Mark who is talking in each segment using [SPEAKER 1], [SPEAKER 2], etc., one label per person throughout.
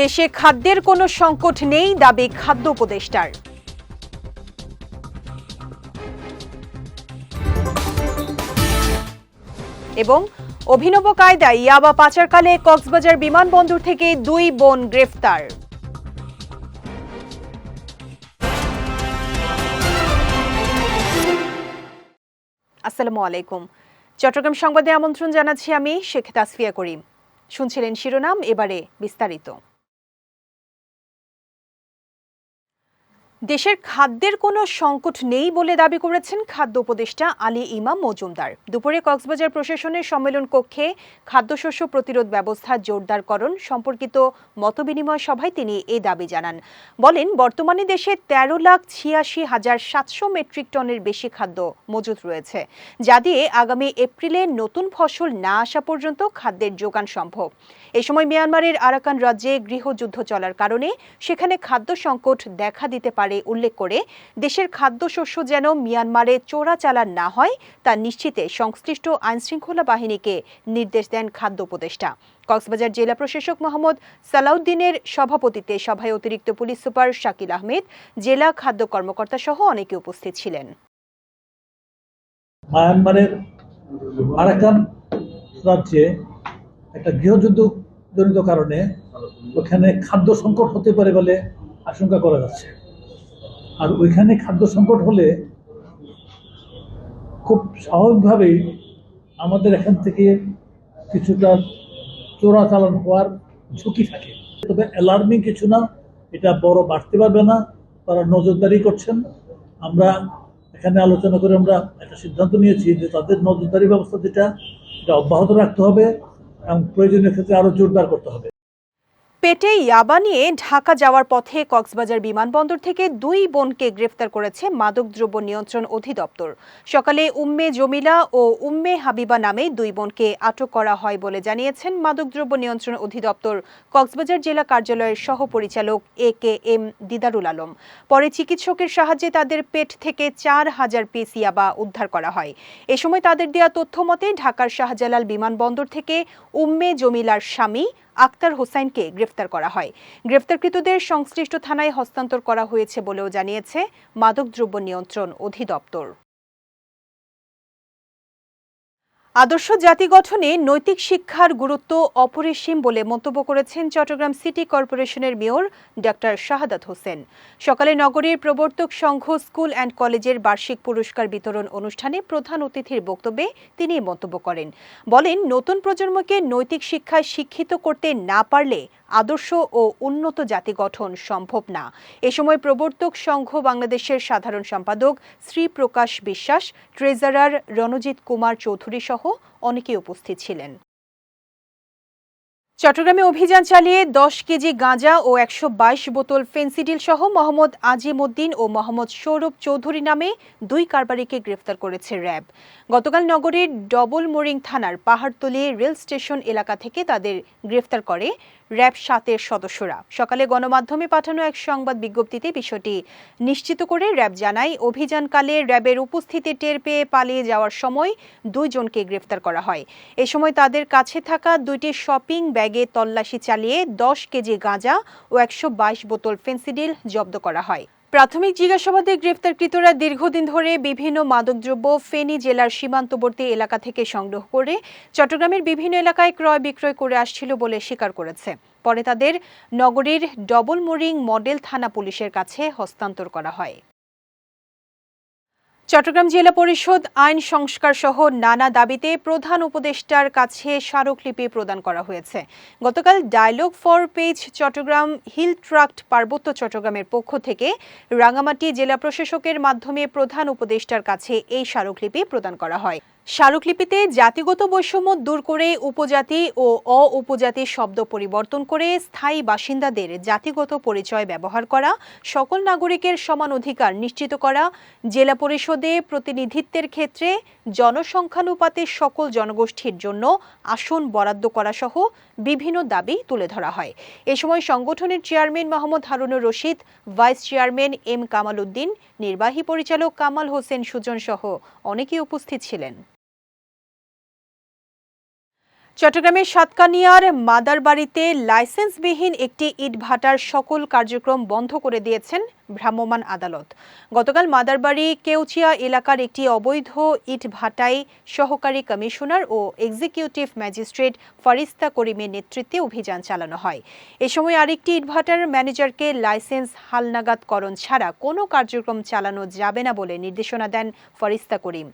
[SPEAKER 1] দেশে খাদ্যের কোনো সংকট নেই দাবি খাদ্য উপদেষ্টার। এবং অভিনব কায়দায় ইয়াবা পাচারকালে কক্সবাজার বিমানবন্দর থেকে দুই বোন গ্রেফতার। আসসালামু আলাইকুম। চট্টগ্রাম সংবাদে আমন্ত্রণ জানাচ্ছি আমি শেখ তাসফিয়া করিম। শুনছিলেন শিরোনাম, এবারে বিস্তারিত। দেশের খাদ্যের কোনো সংকট নেই বলে দাবি করেছেন খাদ্য উপদেষ্টা আলী ইমাম মজুমদার। দুপুরে কক্সবাজার প্রশাসনের সম্মেলন কক্ষে খাদ্যশস্য প্রতিরোধ ব্যবস্থা জোরদারকরণ সম্পর্কিত মতবিনিময় সভায় তিনি এই দাবি জানান। বলেন, বর্তমানে দেশে তেরো লাখ ছিয়াশি হাজার সাতশো মেট্রিক টনের বেশি খাদ্য মজুত রয়েছে, যা দিয়ে আগামী এপ্রিলে নতুন ফসল না আসা পর্যন্ত খাদ্যের যোগান সম্ভব। এ সময় মিয়ানমারের আরাকান রাজ্যে গৃহযুদ্ধ চলার কারণে সেখানে খাদ্য সংকট দেখা দিতে পারে উল্লেখ করে, দেশের খাদ্যশস্য যেন মিয়ানমারে চোরাচালান না হয়, তা নিশ্চিতে সংশ্লিষ্ট আইনশৃঙ্খলা বাহিনীকে নির্দেশ দেন খাদ্য উপদেষ্টা। কক্সবাজার জেলা প্রশাসক মোহাম্মদ সালাউদ্দিনের সভাপতিত্বে সভায় অতিরিক্ত পুলিশ সুপার শাকিল আহমেদ, জেলা খাদ্য কর্মকর্তা সহ অনেকে উপস্থিত ছিলেন।
[SPEAKER 2] মায়ানমারের আরাকান রাজ্যে একটা গৃহযুদ্ধ জনিত কারণে ওখানে খাদ্য সংকট হতে পারে বলে আশঙ্কা করা যাচ্ছে। আর ওইখানে খাদ্য সংকট হলে খুব স্বাভাবিকভাবেই আমাদের এখান থেকে কিছুটা চোরাচালান হওয়ার ঝুঁকি থাকে। তবে অ্যালার্মিং কিছু না, এটা বড় বাড়তে পারবে না, তারা নজরদারি করছেন। আমরা এখানে আলোচনা করে আমরা একটা সিদ্ধান্ত নিয়েছি যে তাদের নজরদারি ব্যবস্থা যেটা, এটা অব্যাহত রাখতে হবে এবং প্রয়োজনীয় ক্ষেত্রে আরও জোরদার করতে হবে।
[SPEAKER 1] পেটে ইয়াবা নিয়ে ঢাকা যাওয়ার পথে কক্সবাজার বিমানবন্দর থেকে দুই বোনকে গ্রেফতার করেছে মাদকদ্রব্য নিয়ন্ত্রণ অধিদপ্তর। সকালে উম্মে জমিলা ও উম্মে হাবিবা নামে দুই বোনকে আটক করা হয় বলে জানিয়েছেন মাদকদ্রব্য নিয়ন্ত্রণ অধিদপ্তর। কক্সবাজার জেলা কার্যালয়ের সহপরিচালক A K M Didarul Alam. পরে চিকিৎসকের সাহায্যে তাদের পেট থেকে চার হাজার পিস ইয়াবা উদ্ধার করা হয়। এ সময় তাদের দেওয়া তথ্য মতে ঢাকার শাহজালাল বিমানবন্দর থেকে উম্মে জমিলার স্বামী আক্তার হোসাইনকে গ্রেফতার করা হয়। গ্রেফতারকৃতদের সংশ্লিষ্ট থানায় হস্তান্তর করা হয়েছে বলেও জানিয়েছে মাদকদ্রব্য নিয়ন্ত্রণ অধিদপ্তর। আদর্শ জাতি গঠনে নৈতিক শিক্ষার গুরুত্ব অপরিসীম বলে মন্তব্য করেছেন চট্টগ্রাম সিটি কর্পোরেশনের মেয়র ডক্টর শাহাদাত হোসেন। সকালে নগরীর প্রবর্তক সংঘ, স্কুল অ্যান্ড কলেজের বার্ষিক পুরস্কার বিতরণ অনুষ্ঠানে প্রধান অতিথির বক্তব্যে তিনি মন্তব্য করেন। বলেন, নতুন প্রজন্মকে নৈতিক শিক্ষায় শিক্ষিত করতে না পারলে আদর্শ ও উন্নত জাতি গঠন সম্ভব না। এ সময় প্রবর্তক সংঘ বাংলাদেশের সাধারণ সম্পাদক শ্রী প্রকাশ বিশ্বাস, ট্রেজারার রণজিৎ কুমার চৌধুরী সহ অনেকে উপস্থিত ছিলেন। চট্টগ্রামে অভিযান চালিয়ে দশ কেজি গাঁজা ও একশো বাইশ বোতল ফেন্সিডিল সহ মোহাম্মদ আজিম উদ্দিন ও মোহাম্মদ সৌরভ চৌধুরী নামে দুই কারবারিকে গ্রেফতার করেছে র্যাব। গতকাল নগরীর ডবল মোরিং থানার পাহাড়তলি রেল স্টেশন এলাকা থেকে তাদের গ্রেফতার করে র্যাব সাতের সদস্যরা। সকালে গণমাধ্যমে পাঠানো এক সংবাদ বিজ্ঞপ্তিতে বিষয়টি নিশ্চিত করে র্যাব জানায়, অভিযানকালে র্যাবের উপস্থিতি টের পেয়ে পালিয়ে যাওয়ার সময় দুইজনকে গ্রেফতার করা হয়। এ সময় তাদের কাছে থাকা দুইটি শপিং ব্যাগে তল্লাশি চালিয়ে দশ কেজি গাঁজা ও একশো বাইশ বোতল ফেন্সিডিল জব্দ করা হয়। প্রাথমিক জিজ্ঞাসাবাদে গ্রেফতারকৃতরা দীর্ঘদিন ধরে বিভিন্ন মাদকদ্রব্য ফেনী জেলার সীমান্তবর্তী এলাকা থেকে সংগ্রহ করে চট্টগ্রামের বিভিন্ন এলাকায় ক্রয় বিক্রয় করে আসছিল বলে স্বীকার করেছে। পরে তাদের নগরীর ডবল মোরিং মডেল থানা পুলিশের কাছে হস্তান্তর করা হয়। চট্টগ্রাম জেলা পরিষদ আইন সংস্কার সহ নানা দাবিতে প্রধান উপদেষ্টার কাছে স্মারকলিপি প্রদান করা হয়েছে। গতকাল dialogue for peace Chattogram, hill tract, পার্বত্য চট্টগ্রামের পক্ষ থেকে রাঙামাটি জেলা প্রশাসকের মাধ্যমে প্রধান উপদেষ্টার কাছে এই স্মারকলিপি প্রদান করা হয়। স্মারকলিপিতে জাতিগত বৈষম্য দূর করে উপজাতি ও অ উপজাতি শব্দ পরিবর্তন করে স্থায়ী বাসিন্দাদের জাতিগত পরিচয় ব্যবহার করা, সকল নাগরিকের সমান অধিকার নিশ্চিত করা, জেলা পরিষদে প্রতিনিধিত্বের ক্ষেত্রে জনসংখ্যানুপাতে সকল জনগোষ্ঠীর জন্য আসন বরাদ্দ করা সহ বিভিন্ন দাবি তুলে ধরা হয়। এ সময় সংগঠনের chairman Mohammad Harunur Rashid, vice chairman M Kamal Uddin, নির্বাহী পরিচালক কামাল হোসেন সুজন সহ অনেকেই উপস্থিত ছিলেন। চট্টগ্রামের সাতকানিয়ার মাদারবাড়িতে লাইসেন্সবিহীন একটি ইটভাটার সকল কার্যক্রম বন্ধ করে দিয়েছেন ভ্রাম্যমাণ আদালত। গতকাল মাদারবাড়ি কেউচিয়া এলাকার একটি অবৈধ ইটভাটায় সহকারী কমিশনার ও এক্সিকিউটিভ ম্যাজিস্ট্রেট ফারিস্তা করিমের নেতৃত্বে অভিযান চালানো হয়। এ সময় আরেকটি ইটভাটার ম্যানেজারকে লাইসেন্স হালনাগাদকরণ ছাড়া কোনো কার্যক্রম চালানো যাবে না বলে নির্দেশনা দেন ফারিস্তা করিম।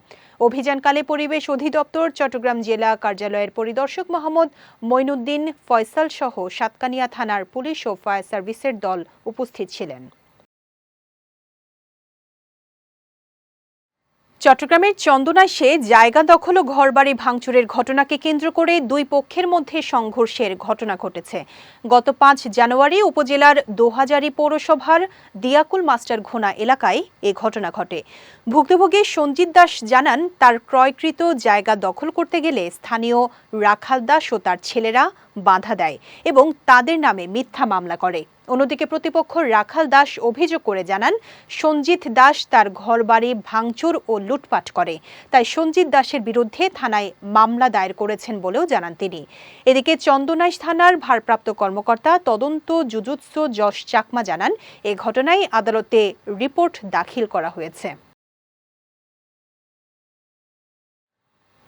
[SPEAKER 1] অভিযানকালে পরিবেশ অধিদপ্তর, চট্টগ্রাম জেলা কার্যালয়ের পরিদর্শক মোহাম্মদ মইনুদ্দিন ফয়সাল সহ সাতকানিয়া থানার পুলিশ ও ফায়ার সার্ভিসের দল উপস্থিত ছিলেন। চট্টগ্রামের চন্দনাইশে জায়গা দখল ও ঘরবাড়ি ভাঙচুরের ঘটনাকে কেন্দ্র করে দুই পক্ষের মধ্যে সংঘর্ষের ঘটনা ঘটেছে। গত পাঁচ জানুয়ারি উপজেলার দোহাজারি পৌরসভার দিয়াকুল মাস্টার ঘোনা এলাকায় এ ঘটনা ঘটে। ভুক্তভোগী সঞ্জিত দাস জানান, তার ক্রয়কৃত জায়গা দখল করতে গেলে স্থানীয় রাখাল দাস ও তার ছেলেরা বাধা দেয় এবং তাদের নামে মিথ্যা মামলা করে। অন্যদিকে প্রতিপক্ষ রাখাল দাস অভিযোগ করে জানান, সঞ্জিত দাস তার ঘরবাড়ি ভাঙচুর ও লুটপাট করে। তাই সঞ্জিত দাসের বিরুদ্ধে থানায় মামলা দায়ের করেছেন বলেও জানান তিনি। এদিকে চন্দনাইশ থানার ভারপ্রাপ্ত কর্মকর্তা তদন্ত জুজুৎস যশ চাকমা জানান, এ ঘটনায় আদালতে রিপোর্ট দাখিল করা হয়েছে।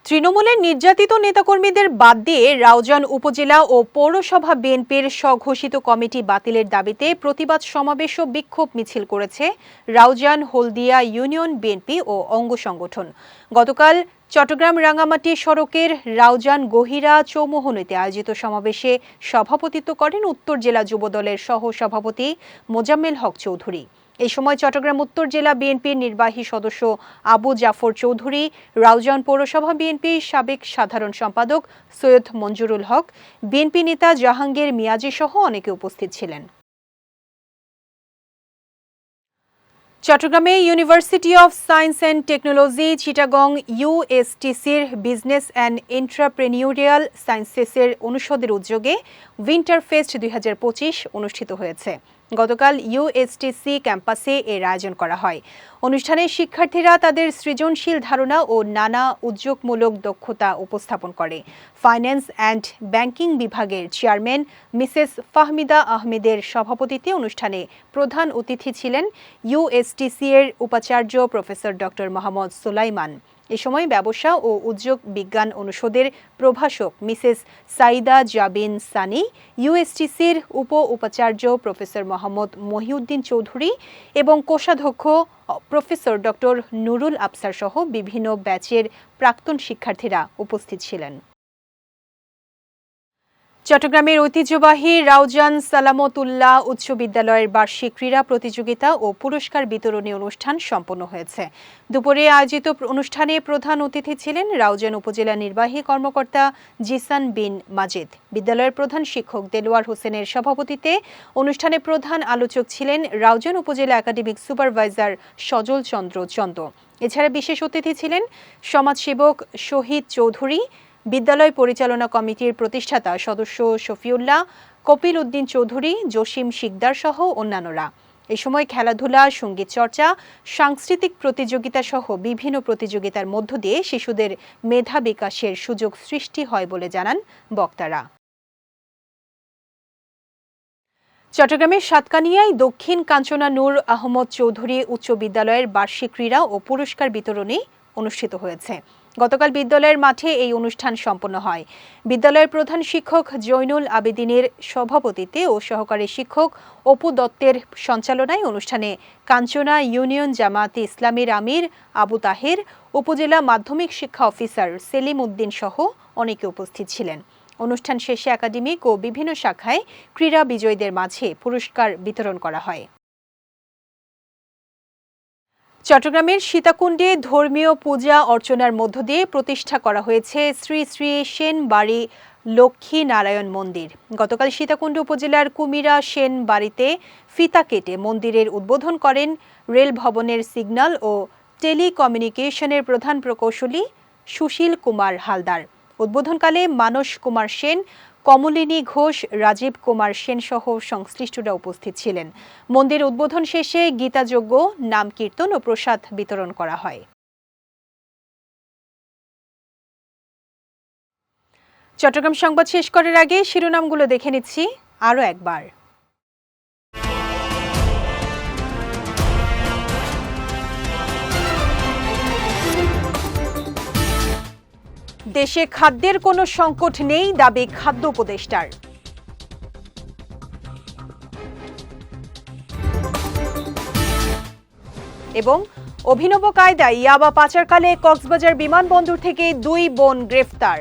[SPEAKER 1] তৃণমূলের নির্যাতিত নেতাকর্মীদের বাদ দিয়ে রাউজান উপজেলা ও পৌরসভা বিএনপির স্বঘোষিত কমিটি বাতিলের দাবিতে প্রতিবাদ সমাবেশ ও বিক্ষোভ মিছিল করেছে রাউজান, হলদিয়া ইউনিয়ন বিএনপি ও অঙ্গ সংগঠন। গতকাল চট্টগ্রাম রাঙামাটি সড়কের রাউজান গহিরা চৌমোহনীতে আয়োজিত সমাবেশে সভাপতিত্ব করেন উত্তর জেলা যুবদলের সহ সভাপতি মোজাম্মেল হক চৌধুরী। এই সময় চট্টগ্রাম উত্তর জেলা বিএনপির নির্বাহী সদস্য আবু জাফর চৌধুরী, রাউজান পৌরসভা বিএনপির সাবেক সাধারণ সম্পাদক সৈয়দ মঞ্জুরুল হক, বিএনপি নেতা জাহাঙ্গীর মিয়াজি সহ অনেকে উপস্থিত ছিলেন। চট্টগ্রামে university of science and technology Chittagong ইউএসটিসির business and entrepreneurial সায়েন্সেসের অনুষদের উদ্যোগে উইন্টার ফেস্ট দুই হাজার পঁচিশ অনুষ্ঠিত হয়েছে। গতকাল ইউএসটিসি ক্যাম্পাসে এর আয়োজন করা হয়। অনুষ্ঠানে শিক্ষার্থীরা তাদের সৃজনশীল ধারণা ও নানা উদ্যোগমূলক দক্ষতা উপস্থাপন করে। ফাইন্যান্স অ্যান্ড ব্যাংকিং বিভাগের চেয়ারম্যান মিসেস ফাহমিদা আহমেদের সভাপতিত্বে অনুষ্ঠানে প্রধান অতিথি ছিলেন ইউএসটিসি এর উপাচার্য প্রফেসর ডক্টর মোহাম্মদ সুলাইমান। এ সময় ব্যবসা ও উদ্যোগ বিজ্ঞান অনুষদের প্রভাষক মিসেস সাইদা জাবিন সানি ইউএসটিসির উপ উপাচার্য প্রফেসর মোহাম্মদ মহিউদ্দিন চৌধুরী এবং কোষাধ্যক্ষ প্রফেসর ডক্টর নুরুল আফসার সহ বিভিন্ন ব্যাচের প্রাক্তন শিক্ষার্থীরা উপস্থিত ছিলেন। চট্টগ্রামের ঐতিহ্যবাহী রাউজান সালামতুল্লাহ উচ্চ বিদ্যালয়ের বার্ষিক ক্রীড়া প্রতিযোগিতা ও পুরস্কার বিতরণী অনুষ্ঠান সম্পন্ন হয়েছে। দুপুরে আয়োজিত অনুষ্ঠানে প্রধান অতিথি ছিলেন রাউজান উপজেলা নির্বাহী কর্মকর্তা জিসান বিন মাজিদ। বিদ্যালয়ের প্রধান শিক্ষক দেলোয়ার হোসেনের সভাপতিত্বে অনুষ্ঠানে প্রধান আলোচক ছিলেন রাউজান উপজেলা একাডেমিক সুপারভাইজার সজল চন্দ্র চন্দ। এছাড়া বিশেষ অতিথি ছিলেন সমাজসেবক শহীদ চৌধুরী বিদ্যালয় পরিচালনা কমিটির প্রতিষ্ঠাতা সদস্য শফিউল্লাহ, কপিল উদ্দিন চৌধুরী, জসিম শিকদার সহ অন্যান্যরা। এ সময় খেলাধুলা, সংগীত চর্চা, সাংস্কৃতিক প্রতিযোগিতা সহ বিভিন্ন প্রতিযোগিতার মধ্য দিয়ে শিশুদের মেধা বিকাশের সুযোগ সৃষ্টি হয় বলে জানান বক্তারা। চট্টগ্রামের সাতকানিয়ায় দক্ষিণ কাঞ্চনা নূর আহমদ চৌধুরী উচ্চ বিদ্যালয়ের বার্ষিক ক্রীড়া ও পুরস্কার বিতরণী অনুষ্ঠিত হয়েছে। গতকাল বিদ্যালয়ের মাঠে এই অনুষ্ঠান সম্পন্ন হয়। বিদ্যালয়ের প্রধান শিক্ষক জৈনুল আবেদিনের সভাপতিত্বে ও সহকারী শিক্ষক অপু দত্তের সঞ্চালনায় অনুষ্ঠানে কাঞ্চনা ইউনিয়ন জামাতে ইসলামীর আমির আবু তাহের, উপজেলা মাধ্যমিক শিক্ষা অফিসার সেলিম উদ্দিন সহ অনেকে উপস্থিত ছিলেন। অনুষ্ঠান শেষে একাডেমিক ও বিভিন্ন শাখায় ক্রীড়া বিজয়ীদের মাঝে পুরস্কার বিতরণ করা হয়। চট্টগ্রামের সীতাকুণ্ডে ধর্মীয় পূজা অর্চনার মধ্য দিয়ে প্রতিষ্ঠা করা হয়েছে শ্রী শ্রী সেন বাড়ি লক্ষ্মী নারায়ণ মন্দির। গতকাল সীতাকুণ্ড উপজেলার কুমিরা সেন বাড়িতে ফিতা কেটে মন্দিরের উদ্বোধন করেন রেল ভবনের সিগন্যাল ও টেলিকমিউনিকেশনের প্রধান প্রকৌশলী সুশীল কুমার হালদার। উদ্বোধনকালে মানস কুমার সেন কমলিনী ঘোষ, রাজীব কুমার সেনসহ সংশ্লিষ্টরা উপস্থিত ছিলেন। মন্দির উদ্বোধন শেষে গীতাযজ্ঞ, নাম কীর্তন ও প্রসাদ বিতরণ করা হয়। চট্টগ্রাম সংবাদ শেষ করার আগে শিরোনামগুলো দেখে নিচ্ছি। আরও একবার। দেশে খাদ্যের কোনো সংকট নেই দাবি খাদ্য উপদেষ্টার। এবং অভিনব কায়দায় ইয়াবা পাচারকালে কক্সবাজার বিমানবন্দর থেকে দুই বোন গ্রেফতার।